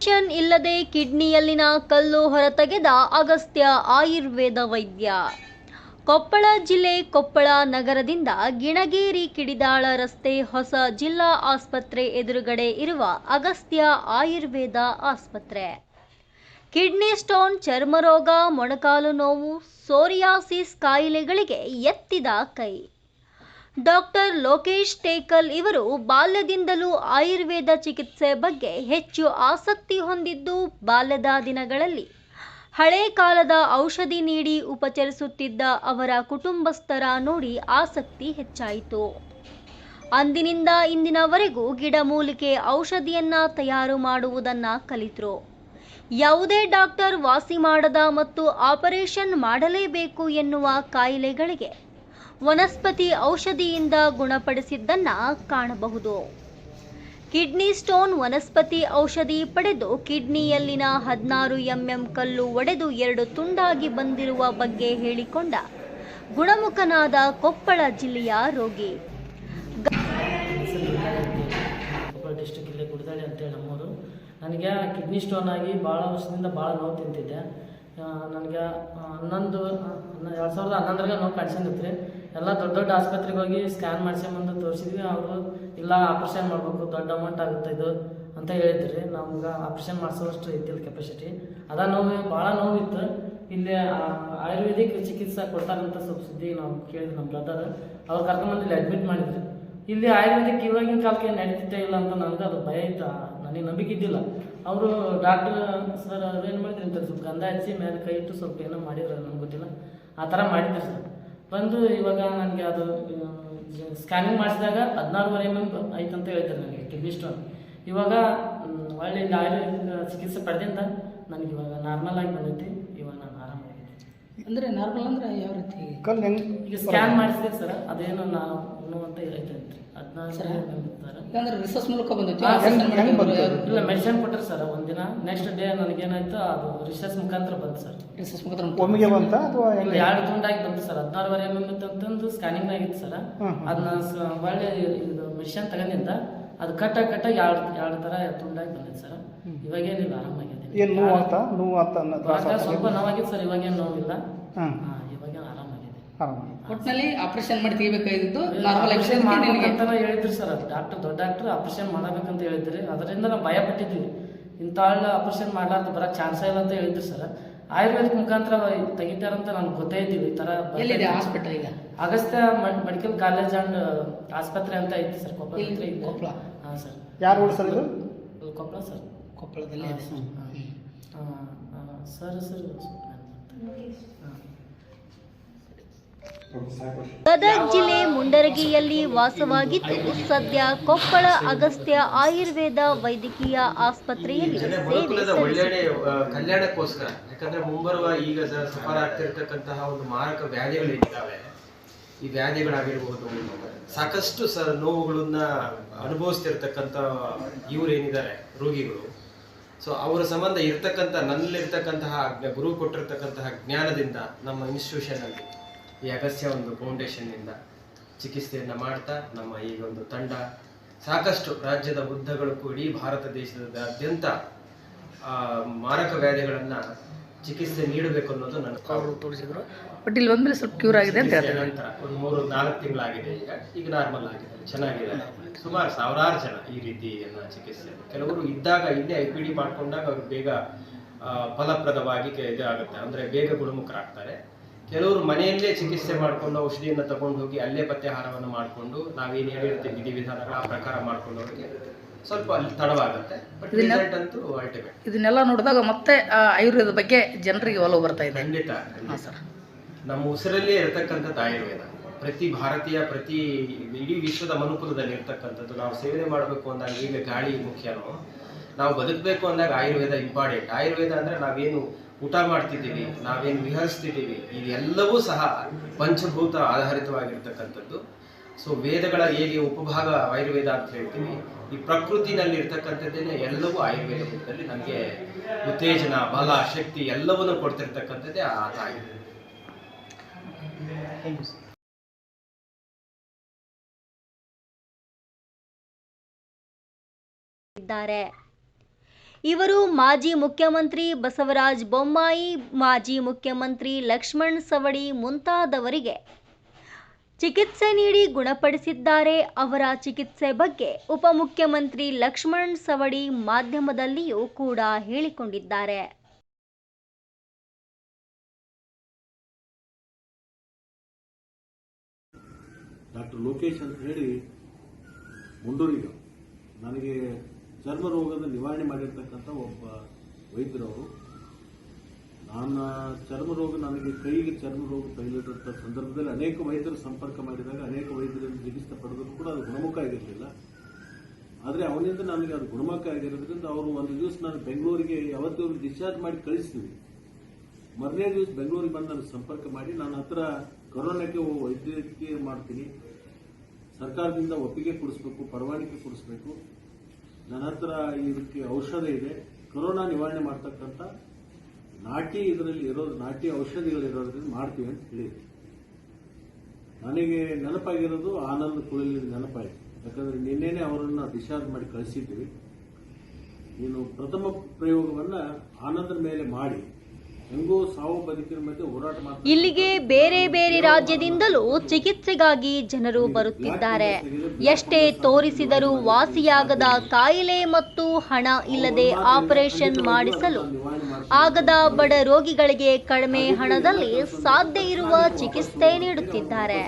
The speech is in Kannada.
ಆಪರೇಷನ್ ಇಲ್ಲದೆ ಕಿಡ್ನಿಯಲ್ಲಿನ ಕಲ್ಲು ಹೊರತೆಗೆದ ಅಗಸ್ತ್ಯ ಆಯುರ್ವೇದ ವೈದ್ಯ. ಕೊಪ್ಪಳ ಜಿಲ್ಲೆ ಕೊಪ್ಪಳ ನಗರದಿಂದ ಗಿಣಗೇರಿ ಕಿಡಿದಾಳ ರಸ್ತೆ ಹೊಸ ಜಿಲ್ಲಾ ಆಸ್ಪತ್ರೆ ಎದುರುಗಡೆ ಇರುವ ಅಗಸ್ತ್ಯ ಆಯುರ್ವೇದ ಆಸ್ಪತ್ರೆ. ಕಿಡ್ನಿ ಸ್ಟೋನ್ ಚರ್ಮರೋಗ ಮೊಣಕಾಲು ನೋವು ಸೋರಿಯಾಸಿಸ್ ಕಾಯಿಲೆಗಳಿಗೆ ಎತ್ತಿದ ಕೈ. ಡಾಕ್ಟರ್ ಲೋಕೇಶ್ ಟೇಕಲ್ ಇವರು ಬಾಲ್ಯದಿಂದಲೂ ಆಯುರ್ವೇದ ಚಿಕಿತ್ಸೆ ಬಗ್ಗೆ ಹೆಚ್ಚು ಆಸಕ್ತಿ ಹೊಂದಿದ್ದು ಬಾಲ್ಯದ ದಿನಗಳಲ್ಲಿ. ಹಳೆ ಕಾಲದ ಔಷಧಿ ನೀಡಿ ಉಪಚರಿಸುತ್ತಿದ್ದ ಅವರ ಕುಟುಂಬಸ್ಥರ ನೋಡಿ ಆಸಕ್ತಿ ಹೆಚ್ಚಾಯಿತು. ಅಂದಿನಿಂದ ಇಂದಿನವರೆಗೂ ಗಿಡಮೂಲಿಕೆ ಔಷಧಿಯನ್ನ ತಯಾರು ಮಾಡುವುದನ್ನ ಕಲಿತರು. ಯಾವುದೇ ಡಾಕ್ಟರ್ ವಾಸಿ ಮಾಡದ ಮತ್ತು ಆಪರೇಷನ್ ಮಾಡಲೇಬೇಕು ಎನ್ನುವ ಕಾಯಿಲೆಗಳಿಗೆ ವನಸ್ಪತಿ ಔಷಧಿಯಿಂದ ಗುಣಪಡಿಸಿದ್ದನ್ನ ಕಾಣಬಹುದು. ಕಿಡ್ನಿ ಸ್ಟೋನ್ ವನಸ್ಪತಿ ಔಷಧಿ ಪಡೆದು ಕಿಡ್ನಿಯಲ್ಲಿನ ಹದಿನಾರು ಎಂಎಂ ಕಲ್ಲು ಒಡೆದು ಎರಡು ತುಂಡಾಗಿ ಬಂದಿರುವ ಬಗ್ಗೆ ಹೇಳಿಕೊಂಡ ಗುಣಮುಖನಾದ ಕೊಪ್ಪಳ ಜಿಲ್ಲೆಯ ರೋಗಿ. ಇಲ್ಲೇ ಅಂತೇಳಿ ನಮ್ಮೂರು. ನನಗೆ ಕಿಡ್ನಿ ಸ್ಟೋನ್ ಆಗಿ ಭಾಳ ವರ್ಷದಿಂದ ಭಾಳ ನೋವು ತಿಂತಿದ್ದೆ. ನನಗೆ ಹನ್ನೊಂದು ಎರಡು ಸಾವಿರದ ಹನ್ನೊಂದರಾಗ ನೋವು ಕಾಣಿಸ್ಕೊಂಡಿತ್ತು ರೀ ಎಲ್ಲ ದೊಡ್ಡ ದೊಡ್ಡ ಆಸ್ಪತ್ರೆಗೆ ಹೋಗಿ ಸ್ಕ್ಯಾನ್ ಮಾಡಿಸ್ಕೊಂಬಂದು ತೋರಿಸಿದ್ವಿ. ಅವರು, ಇಲ್ಲ ಆಪ್ರೇಷನ್ ಮಾಡಬೇಕು, ದೊಡ್ಡ ಅಮೌಂಟ್ ಆಗುತ್ತೆ ಇದು ಅಂತ ಹೇಳಿದ್ರು. ರೀ ನಮ್ಗೆ ಆಪ್ರೇಷನ್ ಮಾಡಿಸೋಷ್ಟು ಇದ್ದಿಲ್ಲ ಕೆಪಾಸಿಟಿ ಅದ ನೋವು, ಭಾಳ ನೋವಿತ್ತು. ಇಲ್ಲಿ ಆಯುರ್ವೇದಿಕ್ ಚಿಕಿತ್ಸೆ ಕೊಡ್ತಾರಂತ ಸ್ವಲ್ಪ ಸುದ್ದಿ ನಾವು ಕೇಳಿದ್ವಿ ನಮ್ಮ ಬ್ರದರ್ ಅವ್ರು ಕರ್ಕೊಂಬಂದು ಇಲ್ಲಿ ಅಡ್ಮಿಟ್ ಮಾಡಿದ್ರು. ಇಲ್ಲಿ ಆಯುರ್ವೇದಿಕ್ ಇವಾಗಿನ ಕಾಲಕ್ಕೆ ನಡೀತಿದ್ದೇ ಇಲ್ಲ ಅಂತ ನನಗೆ ಅದು ಭಯ ಇತ್ತು ನನಗೆ ನಂಬಿಕೆ ಇದ್ದಿಲ್ಲ. ಅವರು ಡಾಕ್ಟರ್ ಸರ್ ಅವ್ರು ಏನು ಮಾಡಿದ್ರು ಅಂತಾರೆ ಸ್ವಲ್ಪ ಗಂಧ ಹಚ್ಚಿ ಮೇಲೆ ಕೈ ಇಟ್ಟು ಸ್ವಲ್ಪ ಏನೋ ಮಾಡಿದ್ರು ನಮ್ಗೆ ಗೊತ್ತಿಲ್ಲ. ಆ ಥರ ಮಾಡಿದ್ರು ಸರ್. ಬಂದು ಇವಾಗ ನನಗೆ ಅದು ಸ್ಕ್ಯಾನಿಂಗ್ ಮಾಡಿಸಿದಾಗ ಹದಿನಾರುವರೆ ಎಂ ಎಂ ಐತೆ ಅಂತ ಹೇಳ್ತಾರೆ ನನಗೆ ಕಿಡ್ನಿ ಸ್ಟೋನ್ ಇವಾಗ ಒಳ್ಳೆ ಇಲ್ಲಿ ಆಯುರ್ವೇದಿಕ್ ಚಿಕಿತ್ಸೆ ಪಡೆದಿಂದ ನನಗೆ ಇವಾಗ ನಾರ್ಮಲ್ ಆಗಿ ಬಂದೈತಿ. ಇವಾಗ ನಾನು ಆರಾಮಾಗಿದ್ದೀನಿ ಅಂದರೆ ನಾರ್ಮಲ್ ಅಂದ್ರೆ ಯಾವ ರೀತಿ? ಈಗ ಸ್ಕ್ಯಾನ್ ಮಾಡಿಸಿದೆ ಸರ್. ಅದೇನು ನಾವು ಅಂತ ಐತೆ ಹದಿನಾರು ಸರ್? ಬಂದಿರ್ತಾರೆ ಅಂದ್ರೆ ರಿಸರ್ಚ್ ಮೂಲಕ ಬಂದೈತಿ ಹಾ, ಆಪರೇಷನ್ ಹೆಂಗ್- ಹೆಂಗ್ ಮಾಡಿದವ್ರು ಬಂತು? ಯಾರು? ಇಲ್ಲ ಮೆಡಿಸಿನ್ ಕೊಟ್ಟರು ಸರ್ ಒಂದಿನ ನೆಕ್ಸ್ಟ್ ಡೇ ನನಗೇನಾಯ್ತು ಅದು ರಿಸರ್ಚ್ ಮುಖಾಂತರ ಬಂತು ಸರ್. ರಿಸರ್ಚ್ ಮುಖಾಂತರ ಒಮ್ಮೆಗೆ ಬಂತ ಅಥವಾ ಇಲ್ಲ ಎರಡು ತುಂಡಾಗಿ ಬಂತು ಸರ್. ಹದಿನಾರುವರೆ ಎಂ ಎಂ ಅಂತಂದು ಸ್ಕ್ಯಾನಿಂಗ್ ಆಗಿತ್ತು ಸರ್. ಅದನ್ನ ಒಳ್ಳೆ ಇದು ಮೆಡಿಸಿನ್ ತಗೊಂಡಿಂದ ಅದು ಕಟ್ಟ ಕಟ್ಟ ಎರಡು ಎರಡು ಥರ ತುಂಡಾಗಿ ಬಂದಿತ್ತು ಸರ್. ಇವಾಗೇನಿಲ್ಲ ಆರಾಮಾಗಿದೆ ಏನು ನೋವು ಅಂತ ನೋವು ಅಂತ? ಸ್ವಲ್ಪ ನೋವಾಗಿತ್ತು ಸರ್ ಇವಾಗೇನು ನೋವಿಲ್ಲ. ಹಾಂ ಹಾ, ಇವಾಗೇನು ಆರಾಮಾಗಿದೆ ಆರಾಮ ಒಟ್ಟಿನಲ್ಲಿ ಆಪರೇಷನ್ ಮಾಡಿ ತೆಗಿಬೇಕಾಗಿದ್ದು ನಾರ್ಮಲ್ ಆಪರೇಷನ್ ಮಾಡ್ಬೇಕಂತ ಹೇಳಿದ್ರು ಸರ್ ಡಾಕ್ಟರ್ ದೊಡ್ಡ ಡಾಕ್ಟರ್ ಆಪರೇಷನ್ ಮಾಡಬೇಕಂತ ಹೇಳಿದ್ರಿ. ಅದರಿಂದ ನಾವು ಭಯ ಪಟ್ಟಿದ್ವಿ ಇಂಥ ಆಪರೇಷನ್ ಮಾಡದ್ದು ಬರೋ ಚಾನ್ಸ್ ಇಲ್ಲ ಅಂತ ಹೇಳಿದ್ರು ಸರ್. ಆಯುರ್ವೇದಿಕ್ ಮುಖಾಂತರ ತೆಗಿತಾರಂತ ನಾನು ಗೊತ್ತೇ ಇದ್ದೀವಿ ಈ ಥರ ಎಲ್ಲಿದೆ ಹಾಸ್ಪಿಟಲ್ ಈಗ? ಅಗಸ್ತ್ಯ ಮೆಡಿಕಲ್ ಕಾಲೇಜ್ ಆ್ಯಂಡ್ ಆಸ್ಪತ್ರೆ ಅಂತ ಐತಿ ಸರ್ ಕೊಪ್ಪಳ ಹಾ ಕೊಪ್ಪಳ. ಹಾಂ ಸರ್. ಯಾರು ಸರ್ ಇದು? ಕೊಪ್ಪಳ ಸರ್. ಕೊಪ್ಪಳದಲ್ಲಿ ಇದೆ. ಹಾಂ, ಹಾಂ, ಹಾಂ, ಸರ್ ಸರ್ ಹಾಂ. ಗದಗ ಜಿಲ್ಲೆ ಮುಂಡರಗಿಯಲ್ಲಿ ವಾಸವಾಗಿದ್ದು ಸದ್ಯ ಕೊಪ್ಪಳ ಅಗಸ್ತ್ಯ ಆಯುರ್ವೇದ ವೈದ್ಯಕೀಯ ಆಸ್ಪತ್ರೆಯಲ್ಲಿ ಕಲ್ಯಾಣಕ್ಕೋಸ್ಕರ ಯಾಕಂದ್ರೆ ಮುಂಬರುವ ಈಗ ಸಫಲ ಸಫರ್ ಆಗ್ತಿರ್ತಕ್ಕಂತಹ ಒಂದು ಮಾರಕ ವ್ಯಾಧಿಗಳಿದ್ದಾವೆ ಈ ವ್ಯಾಧಿಗಳಾಗಿರ್ಬೋದು ಸಾಕಷ್ಟು ಸ ನೋವುಗಳನ್ನ ಅನುಭವಿಸ್ತಿರ್ತಕ್ಕಂಥ ಇವ್ರು ಏನಿದ್ದಾರೆ ರೋಗಿಗಳು. ಸೊ ಅವರ ಸಂಬಂಧ ಇರ್ತಕ್ಕಂಥ ನನ್ನಲ್ಲಿರ್ತಕ್ಕಂತಹ ಗುರು ಕೊಟ್ಟಿರ್ತಕ್ಕಂತಹ ಜ್ಞಾನದಿಂದ ನಮ್ಮ ಇನ್ಸ್ಟಿಟ್ಯೂಷನ್ ಅಲ್ಲಿ ಈ ಅಗಸ್ಯ ಒಂದು ಫೌಂಡೇಶನ್ನಿಂದ ಚಿಕಿತ್ಸೆಯನ್ನು ಮಾಡ್ತಾ ನಮ್ಮ ಈ ಒಂದು ತಂಡ ಸಾಕಷ್ಟು ರಾಜ್ಯದ ಉದ್ದಗಳು ಇಡೀ ಭಾರತ ದೇಶದಾದ್ಯಂತ ಆ, ಮಾರಕ ವ್ಯಾಧಿಗಳನ್ನು ಚಿಕಿತ್ಸೆ ನೀಡಬೇಕು ಅನ್ನೋದು ನನ್ನ ಅವರು ತೋರಿಸಿದ್ರು. ಬಟ್ ಇಲ್ಲಿ ಬಂದ್ಮೇಲೆ ಸ್ವಲ್ಪ ಕ್ಯೂರ್ ಆಗಿದೆ ಅಂತ ಹೇಳ್ತಾರೆ ನಂತರ ಒಂದು ಮೂರು ನಾಲ್ಕು ತಿಂಗಳಾಗಿದೆ ಈಗ. ಈಗ ನಾರ್ಮಲ್ ಆಗಿದೆ. ಚೆನ್ನಾಗಿದೆ. ಸುಮಾರು ಸಾವಿರಾರು ಜನ ಈ ರೀತಿಯನ್ನ ಚಿಕಿತ್ಸೆ. ಕೆಲವರು ಇದ್ದಾಗ ಇಲ್ಲೇ ಐ ಪಿ ಡಿ ಮಾಡ್ಕೊಂಡಾಗ ಅವ್ರು ಬೇಗ ಫಲಪ್ರದವಾಗಿ ಇದಾಗುತ್ತೆ. ಅಂದ್ರೆ ಬೇಗ ಗುಣಮುಖರಾಗ್ತಾರೆ. ಕೆಲವರು ಮನೆಯಲ್ಲೇ ಚಿಕಿತ್ಸೆ ಮಾಡಿಕೊಂಡು ಔಷಧಿಯನ್ನು ತಗೊಂಡು ಹೋಗಿ ಅಲ್ಲೇ ಪತ್ತೆಹಾರವನ್ನು ಮಾಡಿಕೊಂಡು ನಾವೇನು ಹೇಳಿರ್ತೀವಿ ವಿಧಿವಿಧಾನಗಳ ಆ ಪ್ರಕಾರ ಮಾಡ್ಕೊಂಡವ್ರಿಗೆ ಸ್ವಲ್ಪ ಅಲ್ಲಿ ತಡವಾಗುತ್ತೆ. ಬಟ್ ರಿಸಲ್ಟ್ ಅಂತೂ ಅಲ್ಟಿಮೇಟ್ ಇದನ್ನೆಲ್ಲ ನೋಡಿದಾಗ ಮತ್ತೆ ಆ ಆಯುರ್ವೇದ ಬಗ್ಗೆ ಜನರಿಗೆ ಒಲವು ಬರ್ತಾ ಇದೆ. ಖಂಡಿತ ಹಾಂ ಸರ್. ನಮ್ಮ ಉಸಿರಲ್ಲೇ ಇರತಕ್ಕಂಥದ್ದು ಆಯುರ್ವೇದ. ಪ್ರತಿ ಭಾರತೀಯ ಪ್ರತಿ ಇಡೀ ವಿಶ್ವದ ಮನುಕುಲದಲ್ಲಿ ಇರ್ತಕ್ಕಂಥದ್ದು ನಾವು ಸೇವನೆ ಮಾಡಬೇಕು ಅಂದಾಗ ಈಗ ಗಾಳಿ ಮುಖ್ಯನೋ ನಾವು ಬದುಕಬೇಕು ಅಂದಾಗ ಆಯುರ್ವೇದ ಇಂಪಾರ್ಟೆಂಟ್ ಆಯುರ್ವೇದ ಅಂದ್ರೆ ನಾವೇನು ಊಟ ಮಾಡ್ತಿದ್ದೀವಿ ನಾವೇನು ವಿಹರಿಸ್ತಿದ್ದೀವಿ ಇದೆಲ್ಲವೂ ಸಹ ಪಂಚಭೂತ ಆಧಾರಿತವಾಗಿರ್ತಕ್ಕಂಥದ್ದು. ಸೊ ವೇದಗಳ ಹೇಗೆ ಉಪಭಾಗ ಆಯುರ್ವೇದ ಅಂತ ಹೇಳ್ತೀವಿ ಈ ಪ್ರಕೃತಿನಲ್ಲಿ ಇರ್ತಕ್ಕಂಥದ್ದೇನೆ ಎಲ್ಲವೂ ಆಯುರ್ವೇದ ರೂಪದಲ್ಲಿ ನಮಗೆ ಉತ್ತೇಜನ ಬಲ ಶಕ್ತಿ ಎಲ್ಲವನ್ನೂ ಕೊಡ್ತಿರ್ತಕ್ಕಂಥದ್ದೇ ಆ ಆಯುರ್ವೇದ. ಇದ್ದಾರೆ. ಇವರು ಮಾಜಿ ಮುಖ್ಯಮಂತ್ರಿ ಬಸವರಾಜ್ ಬೊಮ್ಮಾಯಿ, ಮಾಜಿ ಮುಖ್ಯಮಂತ್ರಿ ಲಕ್ಷ್ಮಣ್ ಸವಡಿ ಮುಂತಾದವರಿಗೆ ಚಿಕಿತ್ಸೆ ನೀಡಿ ಗುಣಪಡಿಸಿದ್ದಾರೆ. ಅವರ ಚಿಕಿತ್ಸೆ ಬಗ್ಗೆ ಉಪಮುಖ್ಯಮಂತ್ರಿ ಲಕ್ಷ್ಮಣ್ ಸವಡಿ ಮಾಧ್ಯಮದಲ್ಲಿಯೂ ಕೂಡ ಹೇಳಿಕೊಂಡಿದ್ದಾರೆ. ಡಾಕ್ಟರ್ ಲೋಕೇಶ್ ಅಂತ ಹೇಳಿ, ಮುಂಡೂರಿಗ ನನಗೆ ಚರ್ಮ ರೋಗದ ನಿವಾರಣೆ ಮಾಡಿರ್ತಕ್ಕಂಥ ಒಬ್ಬ ವೈದ್ಯರವರು, ನನ್ನ ಚರ್ಮ ರೋಗ ನನಗೆ ಕೈಗೆ ಚರ್ಮ ರೋಗ ತಗುಲಿದಂಥ ಸಂದರ್ಭದಲ್ಲಿ ಅನೇಕ ವೈದ್ಯರು ಸಂಪರ್ಕ ಮಾಡಿದಾಗ ಅನೇಕ ವೈದ್ಯರಿಂದ ಚಿಕಿತ್ಸೆ ಪಡೆದರೂ ಕೂಡ ಅದು ಗುಣಮುಖ ಆಗಿರಲಿಲ್ಲ. ಆದರೆ ಅವನಿಂದ ನನಗೆ ಅದು ಗುಣಮುಖ ಆಗಿರೋದ್ರಿಂದ ಅವರು ಒಂದು ದಿವಸ ನಾನು ಬೆಂಗಳೂರಿಗೆ ಯಾವತ್ತೂ ಡಿಸ್ಚಾರ್ಜ್ ಮಾಡಿ ಕಳಿಸ್ತೀವಿ ಮೊದಲನೇ ದಿವಸ ಬೆಂಗಳೂರಿಗೆ ಬಂದು ನನಗೆ ಸಂಪರ್ಕ ಮಾಡಿ, ನನ್ನ ಹತ್ರ ಕೊರೋನಾಕ್ಕೆ ವೈದ್ಯಕೀಯ ಮಾಡ್ತೀನಿ. ಸರ್ಕಾರದಿಂದ ಒಪ್ಪಿಗೆ ಕೊಡಿಸ್ಬೇಕು, ಪರವಾನಗಿ ಕೊಡಿಸ್ಬೇಕು. ನನ್ನ ಹತ್ರ ಇದಕ್ಕೆ ಔಷಧ ಇದೆ. ಕೊರೋನಾ ನಿವಾರಣೆ ಮಾಡ್ತಕ್ಕಂಥ ನಾಟಿ ಇದರಲ್ಲಿ ಇರೋದು, ನಾಟಿ ಔಷಧಿಗಳಿರೋದ್ರಿಂದ ಮಾಡ್ತೀವಿ ಅಂತ ಹೇಳಿದೆ ನನಗೆ ನೆನಪಾಗಿರೋದು ಆನಂದ್ ಕುಳಲಿ ನೆನಪಾಯಿತು. ಯಾಕಂದ್ರೆ ನಿನ್ನೆನೆ ಅವರನ್ನು ಡಿಸ್ಚಾರ್ಜ್ ಮಾಡಿ ಕಳಿಸಿದ್ವಿ. ನೀನು ಪ್ರಥಮ ಪ್ರಯೋಗವನ್ನ ಆನಂದರ ಮೇಲೆ ಮಾಡಿ. ಇಲ್ಲಿಗೆ ಬೇರೆ ಬೇರೆ ರಾಜ್ಯದಿಂದಲೂ ಚಿಕಿತ್ಸೆಗಾಗಿ ಜನರು ಬರುತ್ತಿದ್ದಾರೆ. ಎಷ್ಟೇ ತೋರಿಸಿದರೂ ವಾಸಿಯಾಗದ ಕಾಯಿಲೆ ಮತ್ತು ಹಣ ಇಲ್ಲದೆ ಆಪರೇಷನ್ ಮಾಡಿಸಲು ಆಗದ ಬಡ ರೋಗಿಗಳಿಗೆ ಕಡಿಮೆ ಹಣದಲ್ಲಿ ಸಾಧ್ಯ ಇರುವ ಚಿಕಿತ್ಸೆ ನೀಡುತ್ತಿದ್ದಾರೆ.